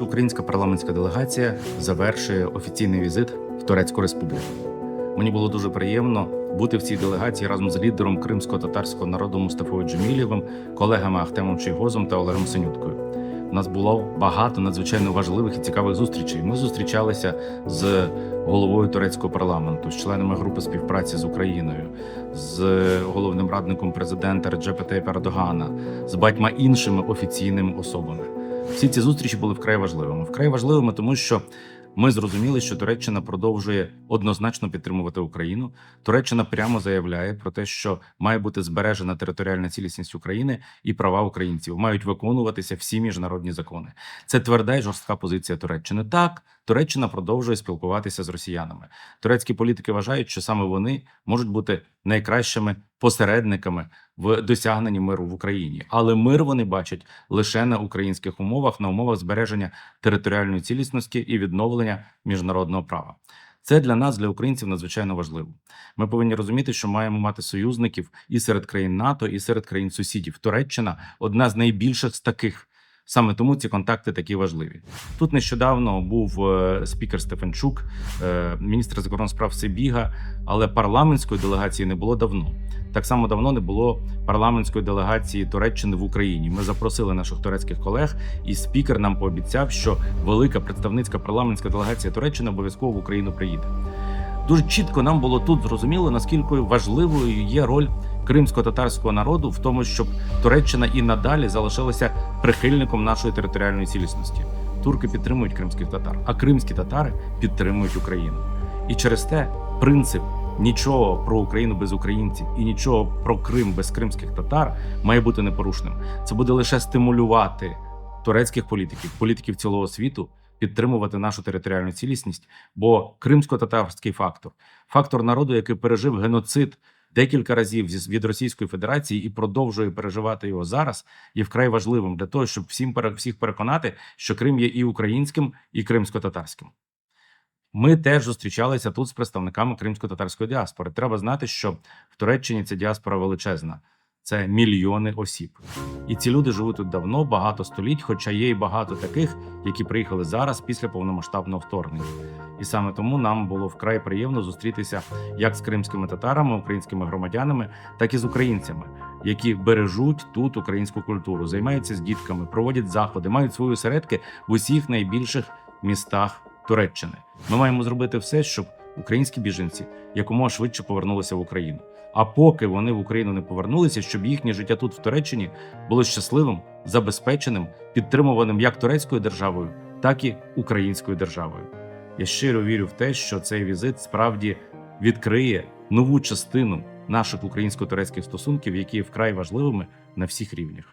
Українська парламентська делегація завершує офіційний візит в Турецьку Республіку. Мені було дуже приємно бути в цій делегації разом з лідером кримсько-татарського народу Мустафою Джемілєвим, колегами Ахтемом Чийгозом та Олегом Синюткою. У нас було багато надзвичайно важливих і цікавих зустрічей. Ми зустрічалися з головою турецького парламенту, з членами групи співпраці з Україною, з головним радником президента Реджепа Тейпа з багатьма іншими офіційними особами. Всі ці зустрічі були вкрай важливими. Вкрай важливими, тому що ми зрозуміли, що Туреччина продовжує однозначно підтримувати Україну. Туреччина прямо заявляє про те, що має бути збережена територіальна цілісність України і права українців мають виконуватися всі міжнародні закони. Це тверда і жорстка позиція Туреччини. Так, Туреччина продовжує спілкуватися з росіянами. Турецькі політики вважають, що саме вони можуть бути найкращими посередниками в досягненні миру в Україні, але мир вони бачать лише на українських умовах, на умовах збереження територіальної цілісності і відновлення міжнародного права. Це для нас, для українців, надзвичайно важливо. Ми повинні розуміти, що маємо мати союзників і серед країн НАТО, і серед країн сусідів. Туреччина одна з найбільших з таких. Саме тому ці контакти такі важливі. Тут нещодавно був е, спікер Стефанчук, е, міністр закордонних справ Сибіга, але парламентської делегації не було давно. Так само давно не було парламентської делегації Туреччини в Україні. Ми запросили наших турецьких колег, і спікер нам пообіцяв, що велика представницька парламентська делегація Туреччини обов'язково в Україну приїде. Дуже чітко нам було тут зрозуміло, наскільки важливою є роль кримсько-татарського народу в тому, щоб Туреччина і надалі залишилася прихильником нашої територіальної цілісності. Турки підтримують кримських татар, а кримські татари підтримують Україну. І через те принцип нічого про Україну без українців і нічого про Крим без кримських татар має бути непорушним. Це буде лише стимулювати турецьких політиків, політиків цілого світу підтримувати нашу територіальну цілісність. Бо кримсько-татарський фактор, фактор народу, який пережив геноцид декілька разів зі- від Російської Федерації і продовжує переживати його зараз, є вкрай важливим для того, щоб всім всіх переконати, що Крим є і українським, і кримсько-татарським. Ми теж зустрічалися тут з представниками кримсько-татарської діаспори. Треба знати, що в Туреччині ця діаспора величезна. Це мільйони осіб. І ці люди живуть тут давно, багато століть, хоча є і багато таких, які приїхали зараз після повномасштабного вторгнення. І саме тому нам було вкрай приємно зустрітися як з кримськими татарами, українськими громадянами, так і з українцями, які бережуть тут українську культуру, займаються з дітками, проводять заходи, мають свої осередки в усіх найбільших містах Туреччини. Ми маємо зробити все, щоб українські біженці якомога швидше повернулися в Україну. А поки вони в Україну не повернулися, щоб їхнє життя тут в Туреччині було щасливим, забезпеченим, підтримуваним як турецькою державою, так і українською державою. Я щиро вірю в те, що цей візит справді відкриє нову частину наших українсько-турецьких стосунків, які є вкрай важливими на всіх рівнях.